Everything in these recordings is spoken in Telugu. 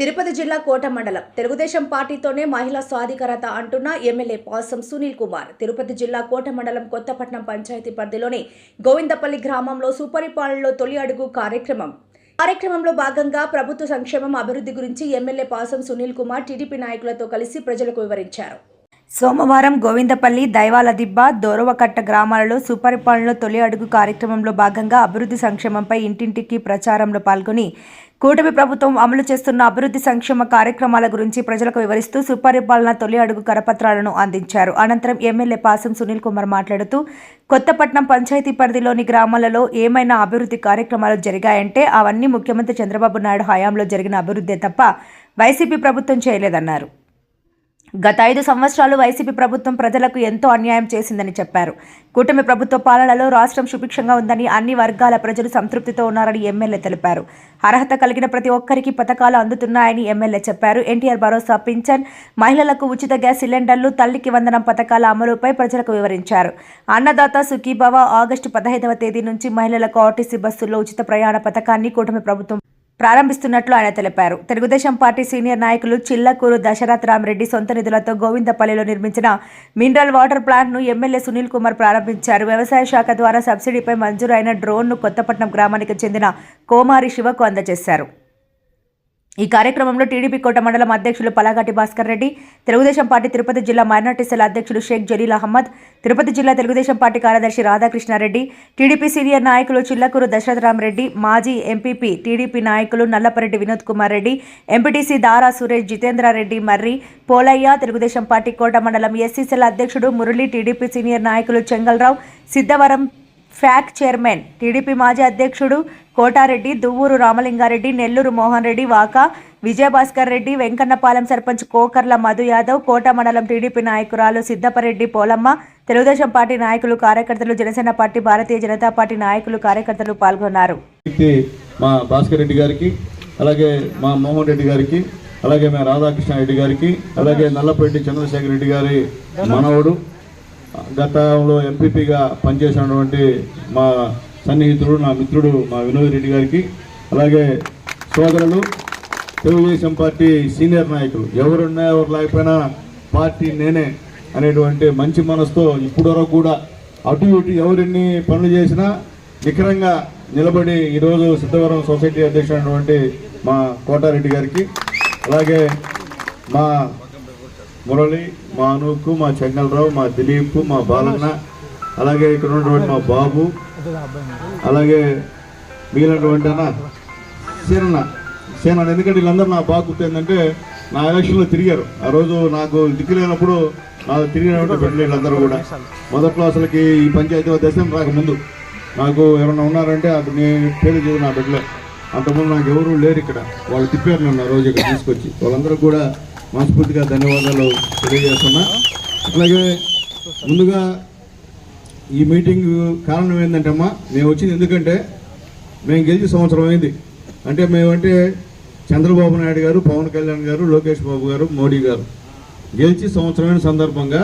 తిరుపతి జిల్లా కోట మండలం. తెలుగుదేశం పార్టీతోనే మహిళా స్వాధికారత అంటున్న ఎమ్మెల్యే పాసం సునీల్ కుమార్. తిరుపతి జిల్లా కోట మండలం కొత్తపట్నం పంచాయతీ పరిధిలోని గోవిందపల్లి గ్రామంలో సుపరిపాలనలో తొలి అడుగు కార్యక్రమం. కార్యక్రమంలో భాగంగా ప్రభుత్వ సంక్షేమం అభివృద్ధి గురించి ఎమ్మెల్యే పాసం సునీల్ కుమార్ టీడీపీ నాయకులతో కలిసి ప్రజలకు వివరించారు. సోమవారం గోవిందపల్లి దైవాల దిబ్బ దోరవకట్ట గ్రామాలలో సుపరిపాలనలో తొలి అడుగు కార్యక్రమంలో భాగంగా అభివృద్ధి సంక్షేమంపై ఇంటింటికి ప్రచారంలో పాల్గొని కూటమి ప్రభుత్వం అమలు చేస్తున్న అభివృద్ధి సంక్షేమ కార్యక్రమాల గురించి ప్రజలకు వివరిస్తూ సుపరిపాలన తొలి అడుగు కరపత్రాలను అందించారు. అనంతరం ఎమ్మెల్యే పాసం సునీల్ కుమార్ మాట్లాడుతూ కొత్తపట్నం పంచాయతీ పరిధిలోని గ్రామాలలో ఏమైనా అభివృద్ధి కార్యక్రమాలు జరిగాయంటే అవన్నీ ముఖ్యమంత్రి చంద్రబాబు నాయుడు హయాంలో జరిగిన అభివృద్ధే తప్ప వైసీపీ ప్రభుత్వం చేయలేదన్నారు. గత ఐదు సంవత్సరాలు వైసీపీ ప్రభుత్వం ప్రజలకు ఎంతో అన్యాయం చేసిందని చెప్పారు. కూటమి ప్రభుత్వ పాలనలో రాష్ట్రం సుభిక్షంగా ఉందని అన్ని వర్గాల ప్రజలు సంతృప్తితో ఉన్నారని ఎమ్మెల్యే తెలిపారు. అర్హత కలిగిన ప్రతి ఒక్కరికి పథకాలు అందుతున్నాయని ఎమ్మెల్యే చెప్పారు. ఎన్టీఆర్ భరోసా పింఛన్ మహిళలకు ఉచిత గ్యాస్ సిలిండర్లు తల్లికి వందనం పథకాల అమలుపై ప్రజలకు వివరించారు. అన్నదాత సుఖీభవ ఆగస్టు పదహైదవ తేదీ నుంచి మహిళలకు ఆర్టీసీ బస్సుల్లో ఉచిత ప్రయాణ పథకాన్ని కూటమి ప్రభుత్వం ప్రారంభిస్తున్నట్లు ఆయన తెలిపారు. తెలుగుదేశం పార్టీ సీనియర్ నాయకులు చిల్లకూరు దశరథ్ రామరెడ్డి సొంత నిధులతో గోవిందపల్లిలో నిర్మించిన మినరల్ వాటర్ ప్లాంట్ను ఎమ్మెల్యే సునీల్ కుమార్ ప్రారంభించారు. వ్యవసాయ శాఖ ద్వారా సబ్సిడీపై మంజూరైన డ్రోన్ను కొత్తపట్నం గ్రామానికి చెందిన కోమారి శివకు అందజేశారు. ఈ కార్యక్రమంలో టీడీపీ కోట మండలం అధ్యక్షులు పలాగటి భాస్కర్ రెడ్డి తెలుగుదేశం పార్టీ తిరుపతి జిల్లా మైనార్టీ సెల్ అధ్యక్షులు షేక్ జలీల్ అహ్మద్ తిరుపతి జిల్లా తెలుగుదేశం పార్టీ కార్యదర్శి రాధాకృష్ణారెడ్డి టీడీపీ సీనియర్ నాయకులు చిల్లకూరు దశరథరామరెడ్డి మాజీ ఎంపీపీ టీడీపీ నాయకులు నల్లపరెడ్డి వినోద్ కుమార్ రెడ్డి ఎంపీటీసీ దారా సురేష్ జితేంద్రారెడ్డి మర్రి పోలయ్య తెలుగుదేశం పార్టీ కోట మండలం ఎస్సీ సెల్ అధ్యక్షుడు మురళి టీడీపీ సీనియర్ నాయకులు చెంగల్రావు సిద్ధవరం ఫ్యాక్ చైర్మన్ టీడీపీ మాజీ అధ్యక్షుడు కోటారెడ్డి దువ్వూరు రామలింగారెడ్డి నెల్లూరు మోహన్ రెడ్డి వాకా విజయభాస్కర్ రెడ్డి వెంకన్నపాలెం సర్పంచ్ కోకర్ల మధు యాదవ్ కోట మండలం టీడీపీ నాయకురాలు సిద్దపరెడ్డి పోలమ్మ తెలుగుదేశం పార్టీ నాయకులు కార్యకర్తలు జనసేన పార్టీ భారతీయ జనతా పార్టీ నాయకులు కార్యకర్తలు పాల్గొన్నారు. మా భాస్కర్ రెడ్డి గారికి అలాగే మా మోహన్ రెడ్డి గారికి అలాగే మా రాధాకృష్ణ రెడ్డి గారికి అలాగే నల్లపరెడ్డి చంద్రశేఖర్ రెడ్డి గారి మనవడు గతంలో ఎంపీపీగా పనిచేసినటువంటి మా సన్నిహితుడు నా మిత్రుడు మా వినోద్ రెడ్డి గారికి అలాగే సోదరులు తెలుగుదేశం పార్టీ సీనియర్ నాయకులు. ఎవరున్నా ఎవరు లేకపోయినా పార్టీ నేనే అనేటువంటి మంచి మనసుతో ఇప్పటివరకు కూడా అటు ఇటు ఎవరిన్ని పనులు చేసినా నిఖరంగా నిలబడి ఈరోజు సిద్ధవరం సొసైటీ అధ్యక్షుడైనటువంటి మా కోటారెడ్డి గారికి అలాగే మా మురళి మా అనుకు మా చెంగల్రావు మా దిలీప్ మా బాలన్న అలాగే ఇక్కడ ఉన్నటువంటి మా బాబు అలాగే మిగిలినటువంటి అన్న సీనన్న సీనన్న ఎందుకంటే వీళ్ళందరూ నా బాగా గుర్తుందంటే నా ఎలక్షన్లో తిరిగారు. ఆ రోజు నాకు దిక్కులేనప్పుడు నాకు తిరిగినటువంటి బిడ్డలు వీళ్ళందరూ కూడా. మొదట్లో అసలుకి ఈ పంచాయతీ దశం రాకముందు. నాకు ఎవరైనా ఉన్నారంటే అది నేను పేరు చదివి నా బిడ్డలే. అంతకుముందు నాకు ఎవరు లేరు ఇక్కడ. వాళ్ళు తిప్పారు నన్ను ఆ రోజు ఇక్కడ తీసుకొచ్చి. వాళ్ళందరూ కూడా మనస్ఫూర్తిగా ధన్యవాదాలు తెలియజేస్తున్నా. అలాగే ముందుగా ఈ మీటింగ్ కారణం ఏంటంటే అమ్మా మేము వచ్చింది ఎందుకంటే మేము గెలిచి సంవత్సరం అయింది. అంటే మేమంటే చంద్రబాబు నాయుడు గారు పవన్ కళ్యాణ్ గారు లోకేష్ బాబు గారు మోడీ గారు గెలిచి సంవత్సరమైన సందర్భంగా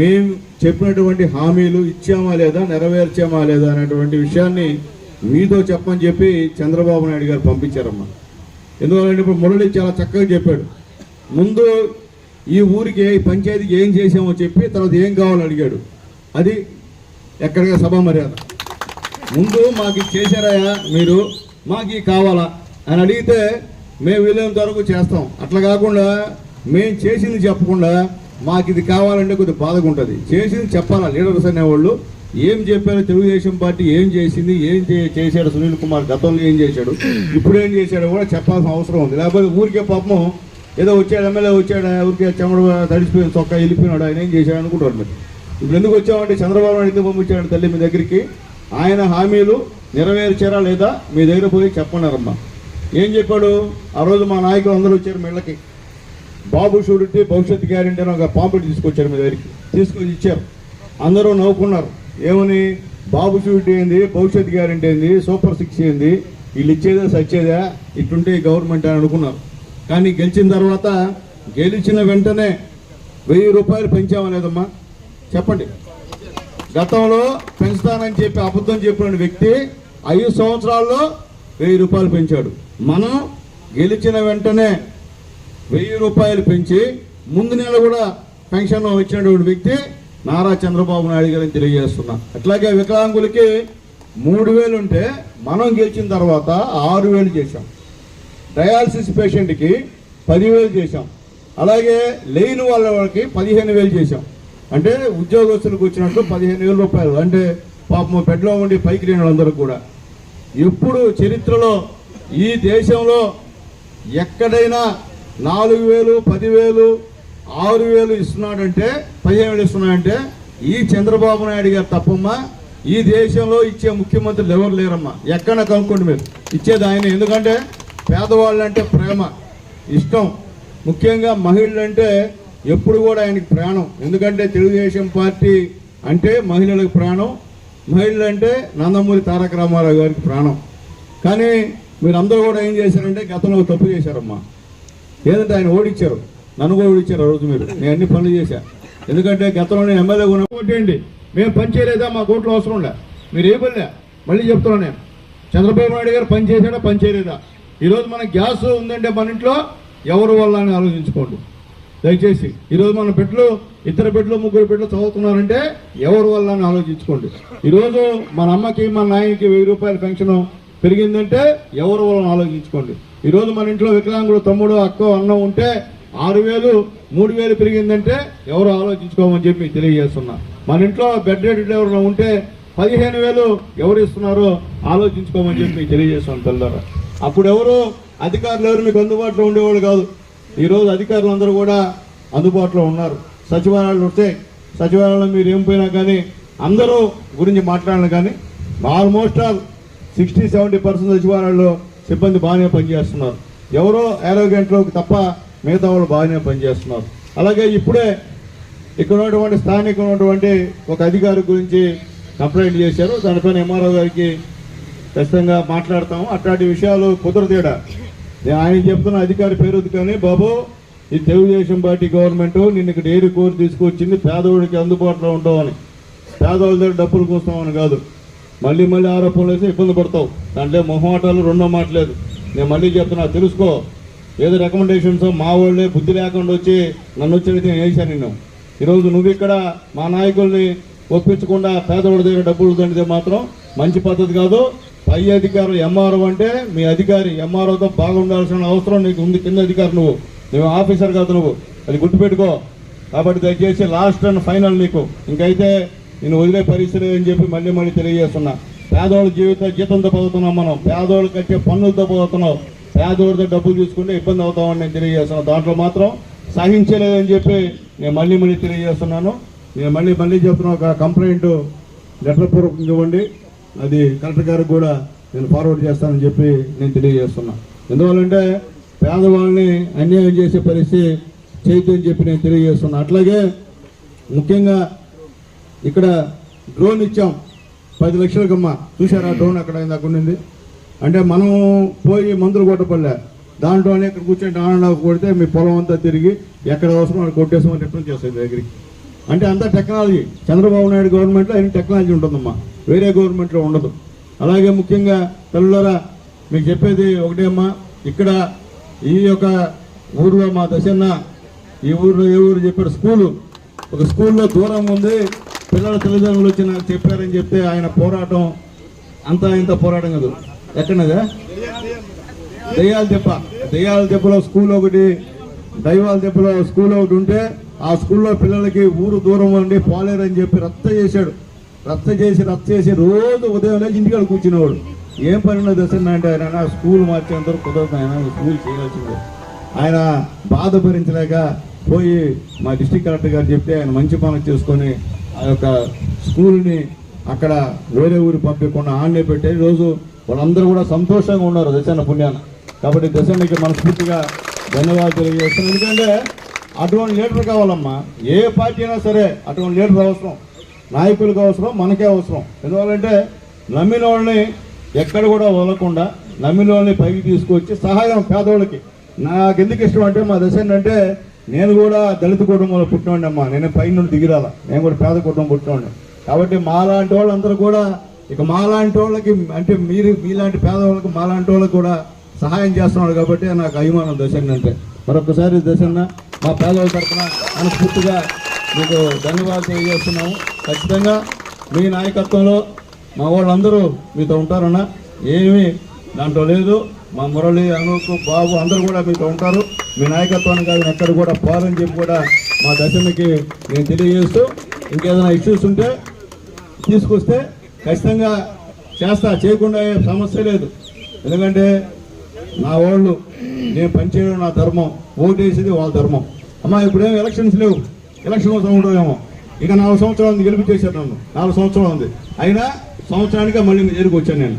మేము చెప్పినటువంటి హామీలు ఇచ్చామా లేదా నెరవేర్చామా లేదా అనేటువంటి విషయాన్ని మీతో చెప్పని చెప్పి చంద్రబాబు నాయుడు గారు పంపించారమ్మా. ఎందుకంటే ఇప్పుడు మురళి చాలా చక్కగా చెప్పాడు. ముందు ఈ ఊరికి ఈ పంచాయతీకి ఏం చేసామో చెప్పి తర్వాత ఏం కావాలో అడిగాడు. అది ఎక్కడిగా సభ మర్యాద. ముందు మాకు ఇది మీరు మాకు ఇది కావాలా అని అడిగితే మేము వీలైనంత వరకు చేస్తాం. అట్లా కాకుండా మేము చేసింది చెప్పకుండా మాకు ఇది కావాలంటే కొద్దిగా బాధగా ఉంటుంది చేసింది చెప్పాలా? లీడర్స్ అనేవాళ్ళు ఏం చెప్పారు తెలుగుదేశం పార్టీ ఏం చేసింది ఏం చే- చేశాడు సునీల్ కుమార్ గతంలో ఏం చేశాడు ఇప్పుడు ఏం చేశాడో కూడా చెప్పాల్సిన అవసరం ఉంది. లేకపోతే ఊరికే పాపం ఏదో వచ్చాడు ఎమ్మెల్యే వచ్చాడు ఊరికే చెమడు తడిసిపోయిన చొక్కా వెళ్ళిపోయినాడు ఆయన ఏం చేశాడు అనుకుంటారు మీరు. ఇప్పుడు ఎందుకు వచ్చామంటే చంద్రబాబు నాయుడు ఎందుకు పంపించాడు తల్లి మీ దగ్గరికి? ఆయన హామీలు నెరవేర్చారా లేదా? మీ దగ్గర పోయి చెప్పన్నారమ్మా ఏం చెప్పాడు? ఆ రోజు మా నాయకులు అందరూ వచ్చారు మీళ్ళకి బాబు షూరిటీ భవిష్యత్ గ్యారెంటీ అని ఒక పాంపెట్ తీసుకొచ్చారు మీ దగ్గరికి. తీసుకొని ఇచ్చారు. అందరూ నవ్వుకున్నారు. ఏమని? బాబు షూరిటీ ఏంది? భవిష్యత్ గ్యారెంటీ ఏంది? సూపర్ సిక్స్ ఏంది? వీళ్ళు ఇచ్చేదా సచ్చేదా? ఇట్టుంటే గవర్నమెంట్ అని అనుకున్నారు. కానీ గెలిచిన తర్వాత గెలిచిన వెంటనే వెయ్యి రూపాయలు పెంచామా లేదమ్మా చెప్పండి. గతంలో పెంచుతానని చెప్పి అబద్ధం చెప్పిన వ్యక్తి ఐదు సంవత్సరాల్లో వెయ్యి రూపాయలు పెంచాడు. మనం గెలిచిన వెంటనే వెయ్యి రూపాయలు పెంచి ముందు నెల కూడా పెన్షన్ ఇచ్చినటువంటి వ్యక్తి నారా చంద్రబాబు నాయుడు గారిని తెలియజేస్తున్నా. అట్లాగే వికలాంగులకి మూడు వేలు ఉంటే మనం గెలిచిన తర్వాత ఆరు వేలు చేశాం. డయాలసిస్ పేషెంట్కి పదివేలు చేశాం. అలాగే లేని వాళ్ళ వాళ్ళకి పదిహేను వేలు చేశాం. అంటే ఉద్యోగస్తులకు వచ్చినట్టు పదిహేను వేల రూపాయలు. అంటే పాపం బెడ్లో ఉండి పైకి లేని వాళ్ళందరూ కూడా. ఎప్పుడు చరిత్రలో ఈ దేశంలో ఎక్కడైనా నాలుగు వేలు పదివేలు ఆరు వేలు ఇస్తున్నాడంటే పదిహేను వేలు ఇస్తున్నాడంటే ఈ చంద్రబాబు నాయుడు గారు తప్పమ్మా ఈ దేశంలో ఇచ్చే ముఖ్యమంత్రులు ఎవరు లేరమ్మా? ఎక్కడ కనుక్కోండి మీరు. ఇచ్చేది ఆయన. ఎందుకంటే పేదవాళ్ళంటే ప్రేమ ఇష్టం. ముఖ్యంగా మహిళలు అంటే ఎప్పుడు కూడా ఆయనకి ప్రాణం. ఎందుకంటే తెలుగుదేశం పార్టీ అంటే మహిళలకు ప్రాణం. మహిళలు అంటే నందమూరి తారక రామారావు గారికి ప్రాణం. కానీ మీరందరూ కూడా ఏం చేశారంటే గతంలో తప్పు చేశారమ్మా. ఏదంటే ఆయన ఓడించారు నన్ను కూడా ఓడించారు ఆ రోజు మీరు. నేను అన్ని పనులు చేశా. ఎందుకంటే గతంలో నేను ఎమ్మెల్యే ఉన్న ఓటేయండి. మేము పని చేయలేదా? మా కోట్లో అవసరం ఉండే మీరు ఏ పనిలే? మళ్ళీ చెప్తున్నాను నేను. చంద్రబాబు నాయుడు గారు పని చేశాడా? పని చేయలేదా? ఈరోజు మన గ్యాస్ ఉందంటే మన ఇంట్లో ఎవరి వల్ల అని ఆలోచించుకోండి. దయచేసి ఈరోజు మన బిడ్డలు ఇద్దరు బిడ్డలు ముగ్గురు బిడ్డలు చదువుతున్నారంటే ఎవరి వల్ల అని ఆలోచించుకోండి. ఈరోజు మన అమ్మకి మన నాయనకి వెయ్యి రూపాయల పెన్షన్ పెరిగిందంటే ఎవరి వల్ల ఆలోచించుకోండి. ఈరోజు మన ఇంట్లో వికలాంగుడు తమ్ముడు అక్క అన్నం ఉంటే ఆరు వేలు మూడు వేలు పెరిగిందంటే ఎవరు ఆలోచించుకోమని చెప్పి తెలియజేస్తున్నా. మన ఇంట్లో బెడ్ రెడ్ ఎవరైనా ఉంటే పదిహేను వేలు ఎవరు ఇస్తున్నారో ఆలోచించుకోమని చెప్పి తెలియజేస్తున్నాను తెల్లారా. అప్పుడు ఎవరు అధికారులు ఎవరు మీకు అందుబాటులో ఉండేవాళ్ళు కాదు. ఈరోజు అధికారులు అందరూ కూడా అందుబాటులో ఉన్నారు. సచివాలయాలు వస్తే సచివాలయంలో మీరు ఏం పోయినా కానీ అందరూ గురించి మాట్లాడిన కానీ almost all sixty seventy percent సచివాలయాల్లో సిబ్బంది బాగానే పనిచేస్తున్నారు. ఎవరో గంటలకు తప్ప మిగతా వాళ్ళు బాగానే పనిచేస్తున్నారు. అలాగే ఇప్పుడే ఇక్కడ ఉన్నటువంటి స్థానిక ఉన్నటువంటి ఒక అధికారి గురించి కంప్లైంట్ చేశారు. దానిపైన ఎంఆర్ఓ గారికి ఖచ్చితంగా మాట్లాడతాము అట్లాంటి విషయాలు కుదరతేడా నేను ఆయన చెప్తున్న అధికారి పేరు కానీ బాబు ఈ తెలుగుదేశం పార్టీ గవర్నమెంట్ నిన్న ఇక్కడ ఏరి కోరి తీసుకొచ్చింది పేదవాడికి అందుబాటులో ఉండవని. పేదవాళ్ళ దగ్గర డబ్బులు కోస్తామని కాదు. మళ్ళీ మళ్ళీ ఆరోపణలు వేసి ఇబ్బంది పడతావు. దాంట్లో మొహమాటాలు రెండో మాటలేదు నేను మళ్ళీ చెప్తున్నా తెలుసుకో. ఏదో రికమెండేషన్స్ మా వాళ్ళే బుద్ధి లేకుండా వచ్చి నన్ను వచ్చినట్టు నేను వేసాను నిన్ను. ఈరోజు నువ్వు ఇక్కడ మా నాయకుల్ని ఒప్పించకుండా పేదవాడి దగ్గర డబ్బులు దండితే మాత్రం మంచి పద్ధతి కాదు. పై అధికారులు ఎంఆర్ఓ అంటే మీ అధికారి ఎంఆర్ఓతో బాగుండాల్సిన అవసరం నీకు ఉంది. కింద అధికారి నువ్వు. నువ్వు ఆఫీసర్ కాదు నువ్వు. అది గుర్తుపెట్టుకో. కాబట్టి దయచేసి లాస్ట్ అండ్ ఫైనల్ నీకు. ఇంకైతే నేను వదిలే పరిస్థితి అని చెప్పి మళ్ళీ మళ్ళీ తెలియజేస్తున్నా. పేదవాళ్ళ జీవిత జీతంతో పోతున్నాం మనం. పేదవాళ్ళు కట్టే పన్నులతో పోతున్నాం. పేదవాడితో డబ్బులు తీసుకుంటే ఇబ్బంది అవుతామని నేను తెలియజేస్తున్నాను దాంట్లో మాత్రం సహించలేదని చెప్పి నేను మళ్ళీ మళ్ళీ తెలియజేస్తున్నాను. నేను మళ్ళీ మళ్ళీ చెప్తున్నా. ఒక కంప్లైంట్ లెటర్ పూర్వకం ఇవ్వండి. అది కలెక్టర్ గారికి కూడా నేను ఫార్వర్డ్ చేస్తానని చెప్పి నేను తెలియజేస్తున్నా. ఎందువల్లంటే పేదవాళ్ళని అన్యాయం చేసే పరిస్థితి చేయొద్దని చెప్పి నేను తెలియజేస్తున్నా. అట్లాగే ముఖ్యంగా ఇక్కడ డ్రోన్ ఇచ్చాం. పది లక్షలకమ్మ. చూసారా డ్రోన్ అక్కడ ఇందాక ఉండింది? అంటే మనం పోయి మందులు కొట్టపల్లే. దాంట్లోనే ఇక్కడ కూర్చొని ఆనంద కొడితే మీ పొలం అంతా తిరిగి ఎక్కడ అవసరం అక్కడ కొట్టేసామని రిటర్న్ చేస్తుంది దగ్గరికి. అంటే అంతా టెక్నాలజీ చంద్రబాబు నాయుడు గవర్నమెంట్లో అన్ని టెక్నాలజీ ఉంటుందమ్మా. వేరే గవర్నమెంట్లో ఉండదు. అలాగే ముఖ్యంగా తల్లులరా మీకు చెప్పేది ఒకటే అమ్మా. ఇక్కడ ఈ యొక్క ఊర్లో మా దశన్న ఈ ఊర్లో ఏ ఊరు చెప్పారు స్కూలు. ఒక స్కూల్లో దూరం ఉంది. పిల్లల తల్లిదండ్రులు వచ్చి నాకు చెప్పారని చెప్తే ఆయన పోరాటం అంతా ఇంత పోరాటం కాదు. ఎక్కడదా దయ్యాల దెబ్బ దయ్యాల దెబ్బలో స్కూల్ ఒకటి దైవాల దెబ్బలో స్కూల్ ఒకటి ఉంటే ఆ స్కూల్లో పిల్లలకి ఊరు దూరం ఉండి పోలేరని చెప్పి రత్త చేశాడు. రత్త చేసి రత్త చేసి రోజు ఉదయం లేచి ఇంటికాడ కూర్చునేవాడు. ఏం పని ఉన్నది దశన్న అంటే ఆయన స్కూల్ మార్చేంత కుదరదు ఆయన స్కూల్ చేయాల్సిందే ఆయన బాధ భరించలేక పోయి మా డిస్టిక్ కలెక్టర్ గారు చెప్తే ఆయన మంచి పనులు చేసుకొని ఆ యొక్క స్కూల్ని అక్కడ వేరే ఊరు పంపించకుండా ఆన్నే పెట్టే రోజు వాళ్ళందరూ కూడా సంతోషంగా ఉన్నారు దశన్న పుణ్యాన. కాబట్టి దశన్నకి మనస్ఫూర్తిగా ధన్యవాదాలు తెలియజేస్తున్నాను. ఎందుకంటే అటువంటి లీడర్ కావాలమ్మా. ఏ పార్టీ అయినా సరే అటువంటి లీడర్ అవసరం. నాయకులకు అవసరం మనకే అవసరం. ఎందువల్లంటే నమ్మిన వాళ్ళని ఎక్కడ కూడా వదలకుండా నమ్మిన వాళ్ళని పైకి తీసుకొచ్చి సహాయం పేదవాళ్ళకి నాకు ఎందుకు ఇష్టం అంటే మా దశ ఏంటంటే నేను కూడా దళిత కుటుంబంలో పుట్టినోండి అమ్మా. నేను పై నుండి దిగిరాల నేను కూడా పేద కుటుంబం పుట్టినోండి కాబట్టి మాలాంటి వాళ్ళందరూ కూడా ఇక మాలాంటి వాళ్ళకి అంటే మీరు మీలాంటి పేదవాళ్ళకి మాలాంటి వాళ్ళకి కూడా సహాయం చేస్తున్నాడు కాబట్టి నాకు అభిమానం దశన్న అంటే. మరొకసారి దశన్న మా పేదవాళ్ళ తరఫున మనస్ఫూర్తిగా మీకు ధన్యవాదాలు తెలియజేస్తున్నాము. ఖచ్చితంగా మీ నాయకత్వంలో మా వాళ్ళందరూ మీతో ఉంటారన్న ఏమీ దాంట్లో లేదు. మా మురళి అనూప్ బాబు అందరూ కూడా మీతో ఉంటారు. మీ నాయకత్వాన్ని కాదు ఎక్కడ కూడా పోరని చెప్పి కూడా మా దశమికి నేను తెలియజేస్తూ ఇంకేదైనా ఇష్యూస్ ఉంటే తీసుకొస్తే ఖచ్చితంగా చేస్తా చేయకుండా సమస్య లేదు. ఎందుకంటే నా వాళ్ళు నేను పనిచేయడం నా ధర్మం. ఓటేసేది వాళ్ళ ధర్మం. అమ్మా ఇప్పుడేం ఎలక్షన్స్ లేవు. ఎలక్షన్ అవసరం ఉండవేమో ఇక నాలుగు సంవత్సరాలు ఉంది గెలిపించేశారు నన్ను. నాలుగు సంవత్సరాలు ఉంది. అయినా సంవత్సరానికి మళ్ళీ మీ దగ్గరికి వచ్చాను నేను.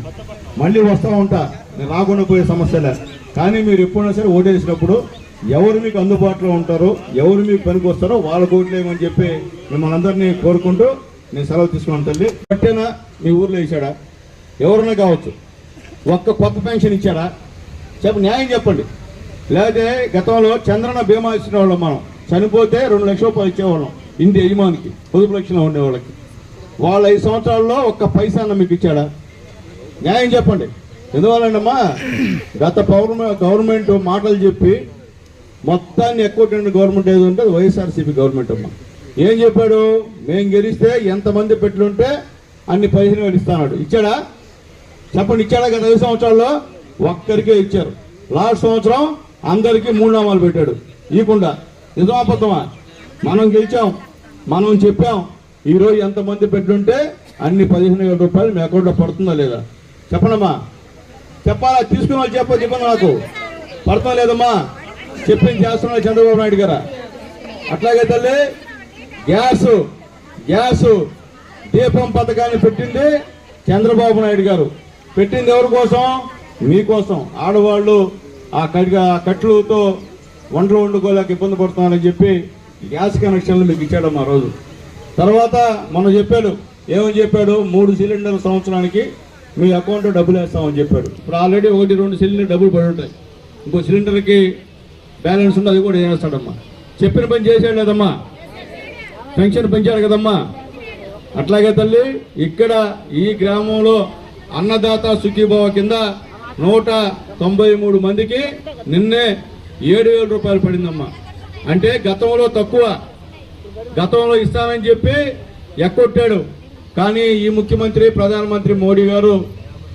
మళ్ళీ వస్తూ ఉంటా. నేను రాకుండా పోయే సమస్యలే కానీ మీరు ఎప్పుడైనా సరే ఓటేసినప్పుడు ఎవరు మీకు అందుబాటులో ఉంటారో ఎవరు మీకు పనికి వస్తారో వాళ్ళ ఓట్లేమని చెప్పి మిమ్మల్ని అందరినీ కోరుకుంటూ నేను సెలవు తీసుకున్నాను తల్లి. పట్టేనా? మీ ఊర్లో ఇచ్చాడా ఎవరన్నా కావచ్చు. ఒక్క కొత్త పెన్షన్ ఇచ్చాడా చెప్ప న్యాయం చెప్పండి. లేకపోతే గతంలో చంద్రన బీమా ఇచ్చిన వాళ్ళం మనం. చనిపోతే రెండు లక్షల రూపాయలు ఇచ్చేవాళ్ళం ఇంటి యజమానికి పొదుపు లక్షణం ఉండే వాళ్ళకి వాళ్ళ ఐదు సంవత్సరాల్లో ఒక్క పైసాన్న మీకు ఇచ్చాడా? న్యాయం చెప్పండి. ఎందువల్లమ్మా గత పౌర్ణ గవర్నమెంట్ మాటలు చెప్పి మొత్తాన్ని ఎక్కువ గవర్నమెంట్ ఏది ఉంటే వైఎస్ఆర్సీపీ గవర్నమెంట్ అమ్మా. ఏం చెప్పాడు? మేము గెలిస్తే ఎంతమంది పెట్లుంటే అన్ని పైసలు వాడు ఇస్తాడు ఇచ్చాడా? చెప్పండి ఇచ్చాడా గత ఐదు సంవత్సరాల్లో? ఒక్కరికే ఇచ్చారు. లాస్ట్ సంవత్సరం అందరికీ మూడు నామాలు పెట్టాడు. ఇవ్వకుండా నిజమాబద్ధమా మనం గెలిచాం. మనం చెప్పాం. ఈరోజు ఎంతమంది పెట్టుంటే అన్ని పదిహేను వేల రూపాయలు మీ అకౌంట్లో పడుతుందా లేదా? చెప్పనమ్మా. చెప్పాలా? తీసుకున్న వాళ్ళు చెప్ప చెప్పండి నాకు. పడుతుందా లేదమ్మా? చెప్పింది చేస్తున్నా చంద్రబాబు నాయుడు గారా. అట్లాగే తల్లి గ్యాస్ గ్యాస్ దీపం పథకాన్ని పెట్టింది చంద్రబాబు నాయుడు గారు. పెట్టింది ఎవరి కోసం? మీకోసం ఆడవాళ్ళు ఆ కడిగ ఆ కట్లతో వంటలు వండుకోలేక ఇబ్బంది పడుతున్నారని చెప్పి గ్యాస్ కనెక్షన్లు మీకు ఇచ్చాడు ఆ రోజు. తర్వాత మనం చెప్పాడు ఏమని చెప్పాడు? మూడు సిలిండర్ల సంవత్సరానికి మీ అకౌంట్ డబ్బులు వేస్తామని చెప్పాడు. ఇప్పుడు ఆల్రెడీ ఒకటి రెండు సిలిండర్ డబ్బులు పడి ఉంటాయి. ఇంకో సిలిండర్కి బ్యాలెన్స్ ఉంది అది కూడా చేస్తాడమ్మా. చెప్పిన పని చేశాడు లేదమ్మా పెన్షన్ పెంచాడు కదమ్మా. అట్లాగే తల్లి ఇక్కడ ఈ గ్రామంలో అన్నదాత సుఖీభావ కింద నూట తొంభై మూడు మందికి నిన్నే ఏడు వేల రూపాయలు పడిందమ్మా. అంటే గతంలో తక్కువ. గతంలో ఇస్తామని చెప్పి ఎక్కొట్టాడు. కానీ ఈ ముఖ్యమంత్రి ప్రధానమంత్రి మోడీ గారు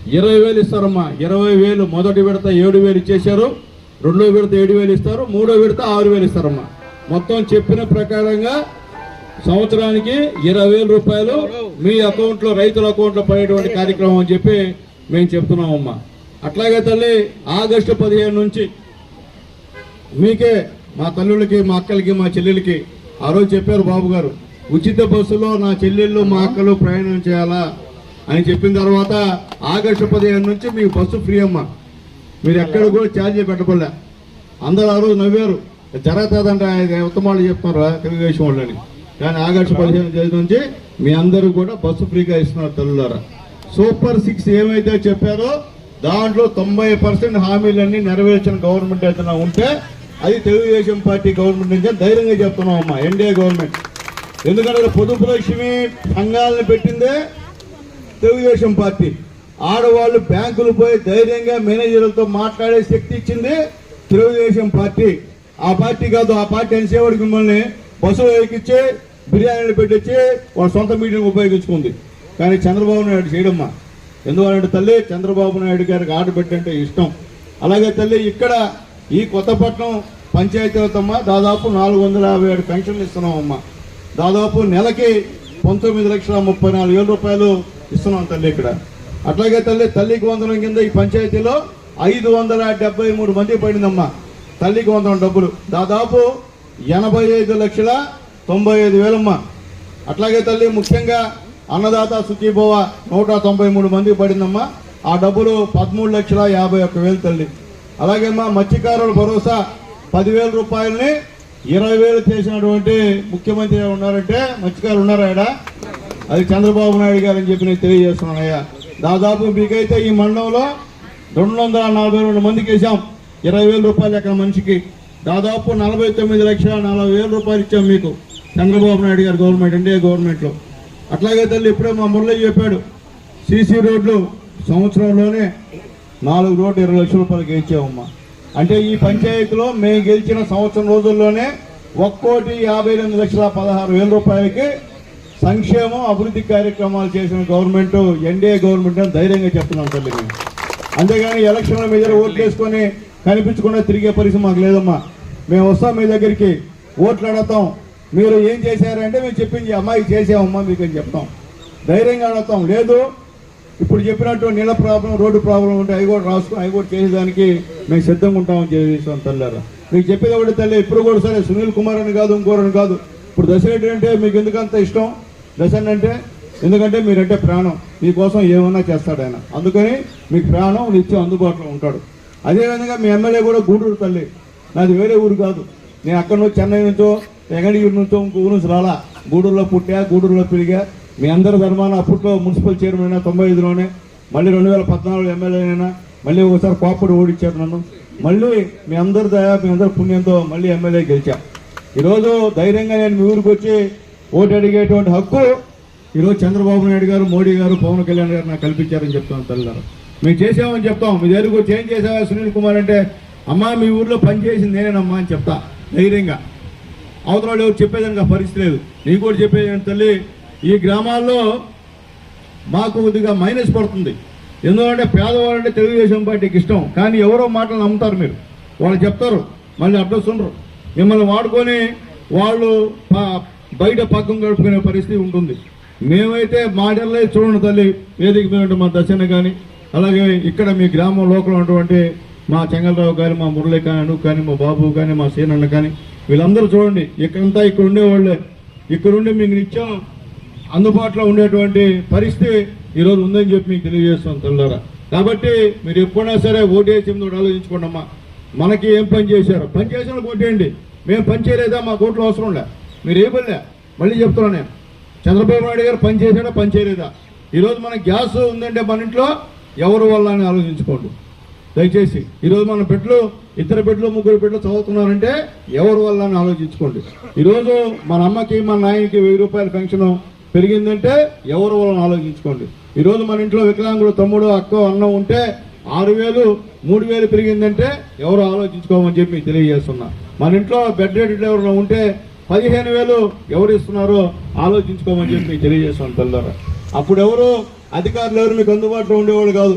ఇరవై వేలు ఇస్తారమ్మా. ఇరవై వేలు మొదటి విడత ఏడు వేలు ఇచ్చేశారు. రెండో విడత ఏడు వేలు ఇస్తారు. మూడో విడత ఆరు వేలు ఇస్తారమ్మా. మొత్తం చెప్పిన ప్రకారంగా సంవత్సరానికి ఇరవై వేల రూపాయలు మీ అకౌంట్లో రైతుల అకౌంట్లో పడేటువంటి కార్యక్రమం అని చెప్పి మేము చెప్తున్నామమ్మా. అట్లాగే తల్లి ఆగస్టు పదిహేను నుంచి మీకే మా తల్లులకి మా అక్కలకి మా చెల్లెలకి ఆ రోజు చెప్పారు బాబు గారు ఉచిత బస్సులో నా చెల్లెళ్ళు మా అక్కలు ప్రయాణం చేయాలా అని చెప్పిన తర్వాత ఆగస్టు పదిహేను నుంచి మీ బస్సు ఫ్రీ అమ్మ. మీరు ఎక్కడ కూడా ఛార్జీ పెట్టబడలే. అందరూ ఆ రోజు నవ్వారు. జరగతుందంటే ఉత్తమాలు చెప్తున్నారు తెలుగుదేశం వాళ్ళని కానీ ఆగస్టు పదిహేను తేదీ నుంచి మీ అందరూ కూడా బస్సు ఫ్రీగా ఇస్తున్నారు తల్లులారా. సూపర్ సిక్స్ ఏమైతే చెప్పారో దాంట్లో తొంభై పర్సెంట్ హామీలన్నీ నెరవేర్చిన గవర్నమెంట్ ఏదైనా ఉంటే అది తెలుగుదేశం పార్టీ గవర్నమెంట్ నుంచే ధైర్యంగా చెప్తున్నాం అమ్మా ఎన్డీఏ గవర్నమెంట్. ఎందుకంటే పొదుపు లక్ష్మి సంఘాలను పెట్టిందే తెలుగుదేశం పార్టీ. ఆడవాళ్ళు బ్యాంకులు పోయి ధైర్యంగా మేనేజర్లతో మాట్లాడే శక్తి ఇచ్చింది తెలుగుదేశం పార్టీ. ఆ పార్టీ కాదు ఆ పార్టీ అనేసేవాడికి మిమ్మల్ని బస్సులు ఎక్కిచ్చి బిర్యానీలు పెట్టించి వాళ్ళ సొంత మీటింగ్ ఉపయోగించుకుంది. కానీ చంద్రబాబు నాయుడు చేయడమ్మా. ఎందుకంటే తల్లి చంద్రబాబు నాయుడు గారికి ఆర్డర్ పెట్టంటే ఇష్టం. అలాగే తల్లి ఇక్కడ ఈ కొత్తపట్నం పంచాయతీలతమ్మ దాదాపు నాలుగు వందల యాభై ఏడు పెన్షన్లు ఇస్తున్నామమ్మా దాదాపు నెలకి పంతొమ్మిది లక్షల ముప్పై నాలుగు వేల రూపాయలు ఇస్తున్నాం తల్లి ఇక్కడ. అట్లాగే తల్లి తల్లికి వందనం కింద ఈ పంచాయతీలో ఐదు వందల డెబ్బై మూడు మంది పడిందమ్మా. తల్లికి వందనం డబ్బులు. దాదాపు ఎనభై ఐదు లక్షల తొంభై ఐదు వేలమ్మా. అట్లాగే తల్లి ముఖ్యంగా అన్నదాత సుఖీభవ నూట తొంభై మూడు మందికి పడిందమ్మా. ఆ డబ్బులు పదమూడు లక్షల యాభై ఒక్క వేలు తల్లి. అలాగే మా మత్స్యకారుల భరోసా పదివేల రూపాయలని ఇరవై వేలు చేసినటువంటి ముఖ్యమంత్రి ఉన్నారంటే మత్స్యకారులు ఉన్నారా ఈడ? అది చంద్రబాబు నాయుడు గారు అని చెప్పి నేను తెలియజేస్తున్నానయ్యా. దాదాపు మీకైతే ఈ మండలంలో రెండు వందల నలభై రెండు మందికి వేసాం ఇరవై వేల రూపాయలు ఎక్కడ మనిషికి. దాదాపు నలభై తొమ్మిది లక్షల నలభై వేల రూపాయలు ఇచ్చాం మీకు చంద్రబాబు నాయుడు గారు గవర్నమెంట్ ఎన్డీఏ గవర్నమెంట్లో. అట్లాగే తల్లి ఇప్పుడే మా మురళి చెప్పాడు సీసీ రోడ్లు సంవత్సరంలోనే నాలుగు రోడ్లు ఇరవై లక్షల రూపాయలు గెలిచావమ్మా. అంటే ఈ పంచాయతీలో మేము గెలిచిన సంవత్సరం రోజుల్లోనే ఒక్కోటి యాభై ఎనిమిది లక్షల పదహారు వేల రూపాయలకి సంక్షేమం అభివృద్ధి కార్యక్రమాలు చేసిన గవర్నమెంట్ ఎన్డీఏ గవర్నమెంట్ అని ధైర్యంగా చెప్తున్నాం తల్లి మేము. అంతేగాని ఎలక్షన్లో మీ దగ్గర ఓట్లు వేసుకొని కనిపించకుండా తిరిగే పరిస్థితి మాకు లేదమ్మా. మేము వస్తాం మీ దగ్గరికి ఓట్లు అడతాం మీరు ఏం చేశారంటే మేము చెప్పింది అమ్మాయి అమ్మాయికి చేసామమ్మా మీకు అని చెప్తాం. ధైర్యంగా అడుగుతాం. లేదు ఇప్పుడు చెప్పినట్టు నీళ్ళ ప్రాబ్లం రోడ్డు ప్రాబ్లం ఉంటే అవి కూడా రాసుకుని అవి కూడా చేసేదానికి మేము సిద్ధంగా ఉంటామని చేసాం తల్లారా. మీకు చెప్పేది ఒకటి తల్లి ఇప్పుడు కూడా సరే సునీల్ కుమార్ అని కాదు ఇంకోరని కాదు. ఇప్పుడు దశరెడ్డి అంటే మీకు ఎందుకంత ఇష్టం? దశన్ అంటే ఎందుకంటే మీరంటే ప్రాణం. మీకోసం ఏమన్నా చేస్తాడు ఆయన. అందుకని మీకు ప్రాణం నిత్యం అందుబాటులో ఉంటాడు. అదేవిధంగా మీ ఎమ్మెల్యే కూడా గూడూరు తల్లి. నాది వేరే ఊరు కాదు. నేను అక్కడ నుంచి చెన్నై నుంచో ఎగడి నుంచో ఇంకో ఊరు నుంచి రాలా గూడూరులో పుట్టా గూడూరులో పెరిగా. మీ అందరి ధర్మాన అప్పట్లో మున్సిపల్ చైర్మన్ అయినా తొంభై ఐదులోనే. మళ్ళీ రెండు వేల పద్నాలుగు ఎమ్మెల్యేనైనా మళ్ళీ ఒకసారి కోపడి ఓడించారు నన్ను. మళ్ళీ మీ అందరి దయ మీ అందరి పుణ్యంతో మళ్ళీ ఎమ్మెల్యే గెలిచా. ఈరోజు ధైర్యంగా నేను మీ ఊరికి వచ్చి ఓటు అడిగేటువంటి హక్కు ఈరోజు చంద్రబాబు నాయుడు గారు మోడీ గారు పవన్ కళ్యాణ్ గారు నాకు కల్పించారని చెప్తాను తల్లిగారు మేము చేసామని చెప్తాం. మీ దగ్గరకు వచ్చి ఏం చేసావా సునీల్ కుమార్ అంటే అమ్మా మీ ఊర్లో పని చేసింది నేనేనమ్మా అని చెప్తా. ధైర్యంగా. అవతల వాళ్ళు ఎవరు చెప్పేదానికి ఆ పరిస్థితి లేదు. నీకు కూడా చెప్పేదాని తల్లి ఈ గ్రామాల్లో మాకు కొద్దిగా మైనస్ పడుతుంది. ఎందుకంటే పేదవాళ్ళంటే తెలుగుదేశం పార్టీకి ఇష్టం. కానీ ఎవరో మాటలు నమ్ముతారు మీరు. వాళ్ళు చెప్తారు మళ్ళీ అడ్డొస్తుండ్రు మిమ్మల్ని వాడుకొని వాళ్ళు బయట పక్కం గడుపుకునే పరిస్థితి ఉంటుంది. మేమైతే మాటల్లో చూడండి తల్లి వేదిక మీద మా దర్శన కానీ అలాగే ఇక్కడ మీ గ్రామం లోకల్ ఉన్నటువంటి మా చెంగలరావు కానీ మా మురళి కానీ అను కానీ మా బాబు కానీ మా సీనన్న కానీ వీళ్ళందరూ చూడండి ఇక్కడంతా ఇక్కడ ఉండేవాళ్ళే. ఇక్కడుండి మీకు నిత్యం అందుబాటులో ఉండేటువంటి పరిస్థితి ఈరోజు ఉందని చెప్పి మీకు తెలియజేస్తాం తెల్లారా. కాబట్టి మీరు ఎప్పుడైనా సరే ఓటేసి ముందు ఆలోచించుకోండి అమ్మా. మనకి ఏం పని చేశారు? పని చేసిన ఓటేయండి మేము పని చేయలేదా? మా ఓట్లు అవసరం లే మీరు ఏ పనిలే? మళ్ళీ చెప్తున్నాను నేను. చంద్రబాబు నాయుడు గారు పని చేశాడా? పని చేయలేదా? ఈరోజు మన గ్యాస్ ఉందంటే మన ఇంట్లో ఎవరి వల్ల అని ఆలోచించుకోండి. దయచేసి ఈరోజు మన బిడ్డలు ఇద్దరు బిడ్డలు ముగ్గురు బిడ్డలు చదువుతున్నారంటే ఎవరి వల్ల అని ఆలోచించుకోండి. ఈరోజు మన అమ్మకి మన నాయనకి వెయ్యి రూపాయల పెన్షన్ పెరిగిందంటే ఎవరి వల్ల ఆలోచించుకోండి. ఈరోజు మన ఇంట్లో వికలాంగుడు తమ్ముడు అక్క అన్న ఉంటే ఆరు వేలు మూడు వేలు పెరిగిందంటే ఎవరు ఆలోచించుకోమని చెప్పి తెలియజేస్తున్నా. మన ఇంట్లో బెడ్ రెడ్ ఎవరైనా ఉంటే పదిహేను వేలు ఎవరు ఇస్తున్నారో ఆలోచించుకోమని చెప్పి తెలియజేస్తున్నాను తెల్లారా. అప్పుడు ఎవరు అధికారులు ఎవరు? మీకు అందుబాటులో ఉండేవాళ్ళు కాదు.